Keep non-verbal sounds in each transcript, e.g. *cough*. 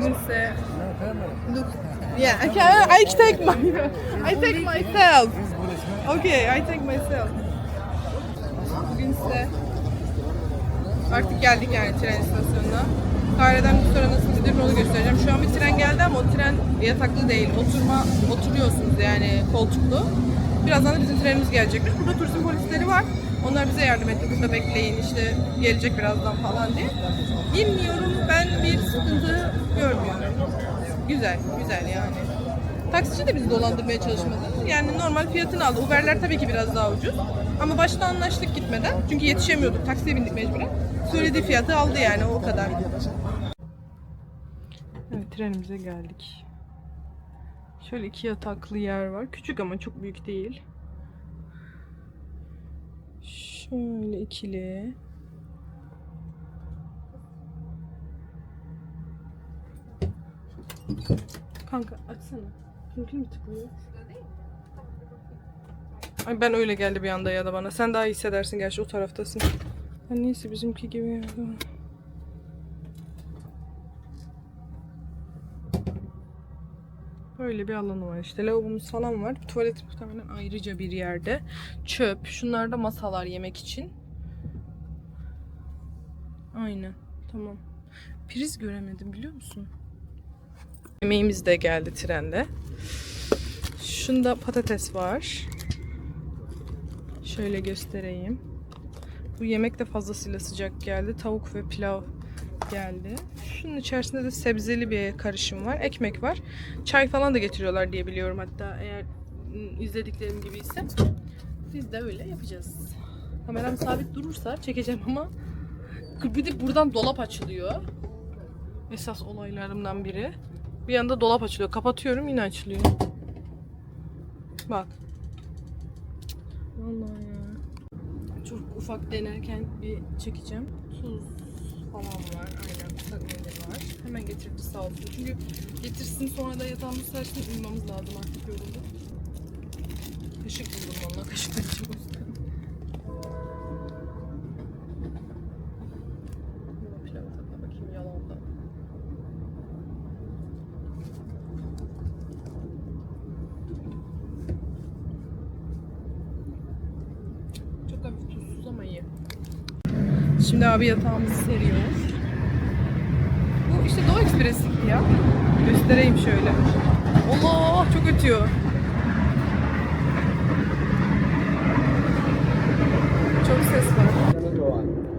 Bugünse look yeah I can I take my I take myself okay I take myself Bugünse artık geldik yani tren istasyonuna Kahire'den sonra nasıl gidilir onu göstereceğim. Şu an bir tren geldi ama o tren yataklı değil. Oturma, oturuyorsunuz yani koltuklu. Birazdan da bizim trenimiz gelecekmiş. Burada turizm polisleri var. Onlar bize yardım etti. Burada bekleyin işte gelecek birazdan falan diye. Bilmiyorum ben bir sıkıntı görmüyorum. Güzel, güzel yani. Taksici de bizi dolandırmaya çalışmadı. Yani normal fiyatını aldı. Uber'ler tabii ki biraz daha ucuz. Ama başta anlaştık gitmeden. Çünkü yetişemiyorduk. Taksiye bindik mecburen. Söylediği fiyatı aldı yani o kadar. Evet trenimize geldik. Şöyle iki yataklı yer var. Küçük ama çok büyük değil. Şöyle ikili. Kanka açsana. Mümkün mü tıklıyor? Ay ben öyle geldi bir anda ya da bana. Sen daha iyi hissedersin gerçi o taraftasın. Ha, neyse bizimki gibi ya. Böyle bir alanı var işte. Lavabomuz falan var. Tuvalet muhtemelen ayrıca bir yerde. Çöp. Şunlar da masalar yemek için. Aynen. Tamam. Priz göremedim biliyor musun? Yemeğimiz de geldi trende. Şunda patates var. Şöyle göstereyim. Bu yemek de fazlasıyla sıcak geldi. Tavuk ve pilav geldi. Şunun içerisinde de sebzeli bir karışım var. Ekmek var. Çay falan da getiriyorlar diye biliyorum hatta eğer izlediklerim gibi ise. Biz de öyle yapacağız. Kameram sabit durursa çekeceğim ama bir de buradan dolap açılıyor. Esas olaylarımdan biri. Bir anda dolap açılıyor. Kapatıyorum yine açılıyor. Bak. Vallahi ya. Çok ufak denerken bir çekeceğim. Tuz falan var. Aynen ıslak mendil var. Hemen getirdi sağ olsun. Çünkü getirsin sonra da yatağımız sersin uyumamız lazım artık yorulduk. Kaşık buldum valla. *laughs* Kaşık da içim o yüzden. Buna pilavı tadına bakayım yalanda. Çok hafif tuzsuz ama iyi. Şimdi abi yatağımızı seriyor. Bu işte Doğu Ekspres'likti ya. Göstereyim şöyle. Allah çok ötüyor. Çok ses var.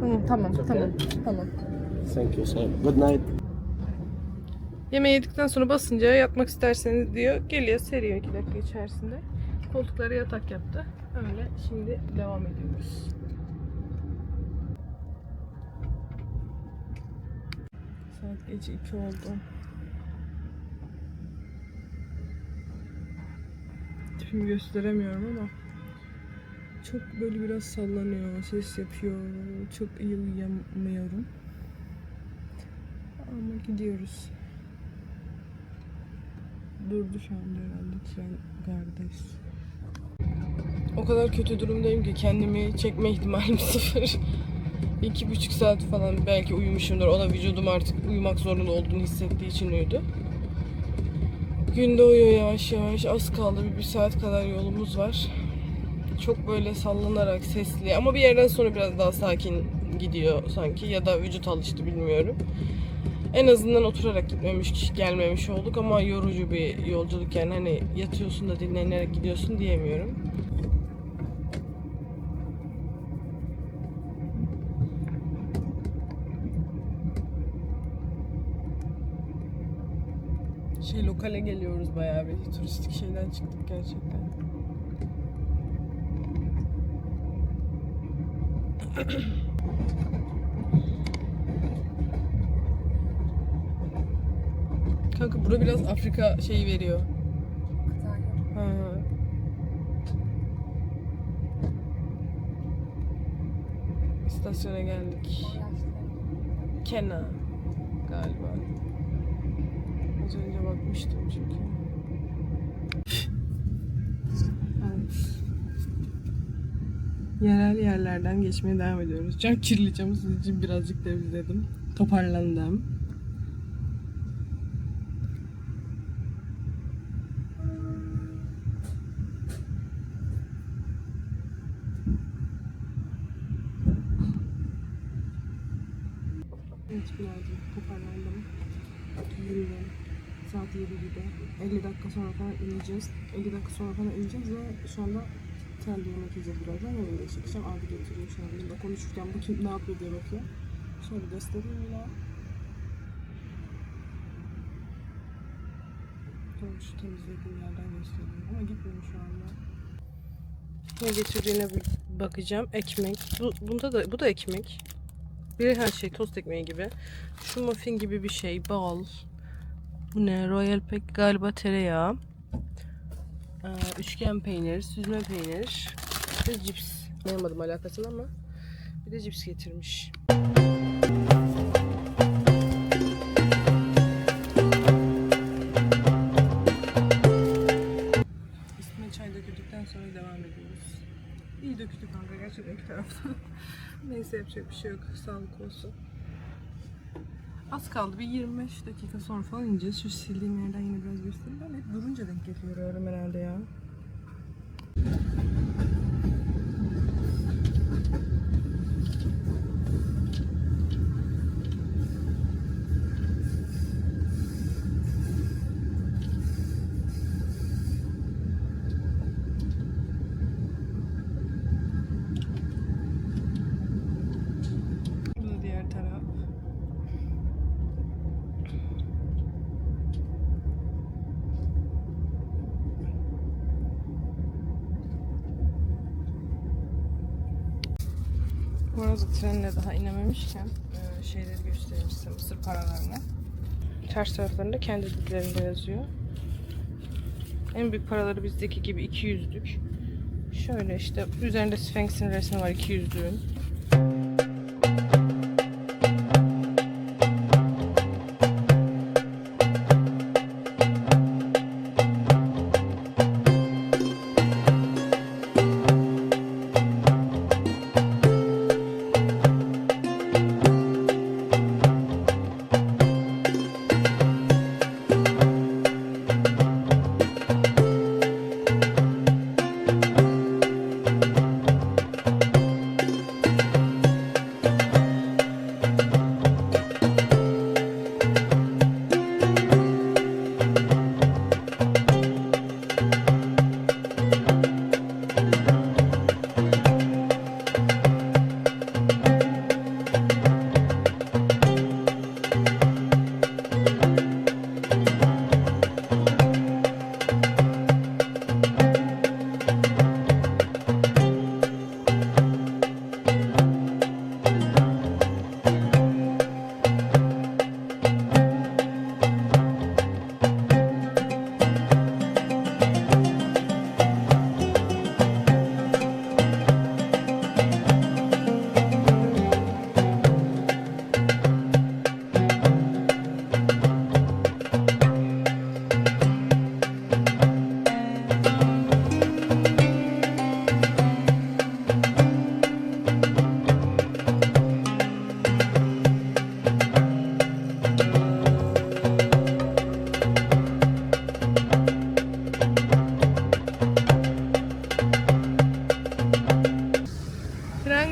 Hı, tamam tamam tamam. Thank you, sir. Good night. Yemeği yedikten sonra basınca yatmak isterseniz diyor. Geliyor seriyor 2 dakika içerisinde. Koltuklara yatak yaptı. Öyle şimdi devam ediyoruz. Saat gece 2 oldu. Tipimi gösteremiyorum ama çok böyle biraz sallanıyor, ses yapıyor. Çok iyi uyuyamıyorum. Ama gidiyoruz. Durdu şu anda herhalde tren gardayız. O kadar kötü durumdayım ki kendimi çekme ihtimalim *laughs* sıfır. İki buçuk saat falan belki uyumuşumdur. O da vücudum artık uyumak zorunda olduğunu hissettiği için uyudu. Gün doğuyor yavaş yavaş. Az kaldı. Bir, bir saat kadar yolumuz var. Çok böyle sallanarak sesli ama bir yerden sonra biraz daha sakin gidiyor sanki ya da vücut alıştı bilmiyorum. En azından oturarak gitmemiş, gelmemiş olduk ama yorucu bir yolculuk yani hani yatıyorsun da dinlenerek gidiyorsun diyemiyorum. Şey lokale geliyoruz bayağı bir turistik şeyden çıktık gerçekten. *coughs* Kanka bura biraz Afrika şeyi veriyor. Ha. İstasyona geldik. Kena galiba. Az önce bakmıştım çünkü. Yerel yerlerden geçmeye devam ediyoruz. Cam kirli camı sizin için birazcık temizledim. Toparlandım. Evet, günaydın. Saat 7 gibi. 50 dakika sonra falan ineceğiz. 50 dakika sonra falan ineceğiz ve şu anda trende yemek yiyeceğiz birazdan. Yemeği çekeceğim. Abi getiriyor şu an. Burada konuşurken bu kim ne yapıyor diye bakıyor. Şöyle göstereyim ya. Tamam şu temizlediğim yerden gösteriyorum ama gitmiyorum şu anda. Ne getirdiğine bir bakacağım. Ekmek. Bu, bunda da bu da ekmek. Biri her şey tost ekmeği gibi. Şu muffin gibi bir şey. Bal. Bu ne? Royal Pek galiba tereyağı. Ee, üçgen peynir, süzme peynir ve cips. Anlamadım alakasını ama bir de cips getirmiş. Üstüne çay döküldükten sonra devam ediyoruz. İyi döküldü kanka gerçekten iki taraftan. *laughs* Neyse yapacak bir şey yok. Sağlık olsun. Az kaldı. Bir 25 dakika sonra falan ineceğiz. Şu sildiğim yerden yine biraz göstereyim. Ben hep durunca denk getiriyorum herhalde ya. Bu da diğer taraf. Bu arada trenle daha inememişken e, şeyleri göstereyim size mısır paralarını. Ters taraflarında kendi dillerinde yazıyor. En büyük paraları bizdeki gibi 200'lük. Şöyle işte üzerinde Sphinx'in resmi var 200'lüğün.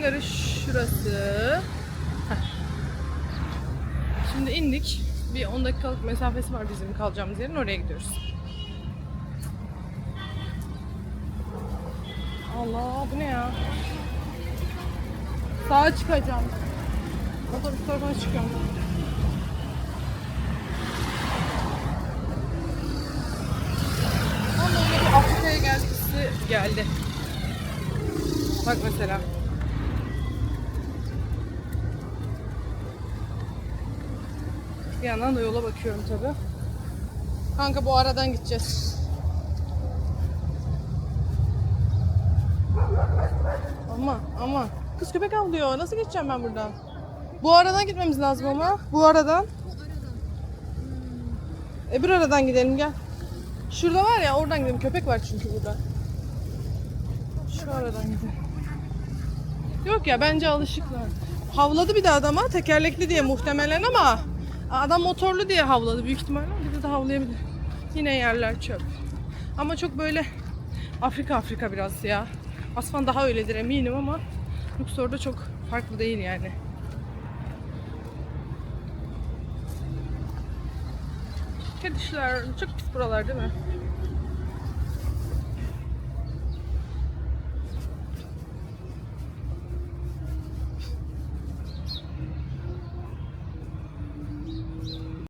Garı şurası. Şimdi indik. Bir 10 dakikalık mesafesi var bizim kalacağımız yerin. Oraya gidiyoruz. Allah bu ne ya? Sağa çıkacağım. Otobüs tarafına çıkıyorum. Ama öyle bir Afrika'ya gelmesi geldi. Bak mesela. Bir yandan da yola bakıyorum tabi. Kanka bu aradan gideceğiz. Ama ama kız köpek avlıyor. Nasıl geçeceğim ben buradan? Bu aradan gitmemiz lazım ama. Bu aradan. Öbür aradan gidelim gel. Şurada var ya oradan gidelim. Köpek var çünkü burada. Şu aradan gidelim. Yok ya bence alışıklar. Havladı bir de adama tekerlekli diye muhtemelen ama Adam motorlu diye havladı büyük ihtimalle. Bizi de havlayabilir. Yine yerler çöp. Ama çok böyle Afrika Afrika biraz ya. Aslan daha öyledir eminim ama Luxor'da çok farklı değil yani. Kedişler çok pis buralar değil mi?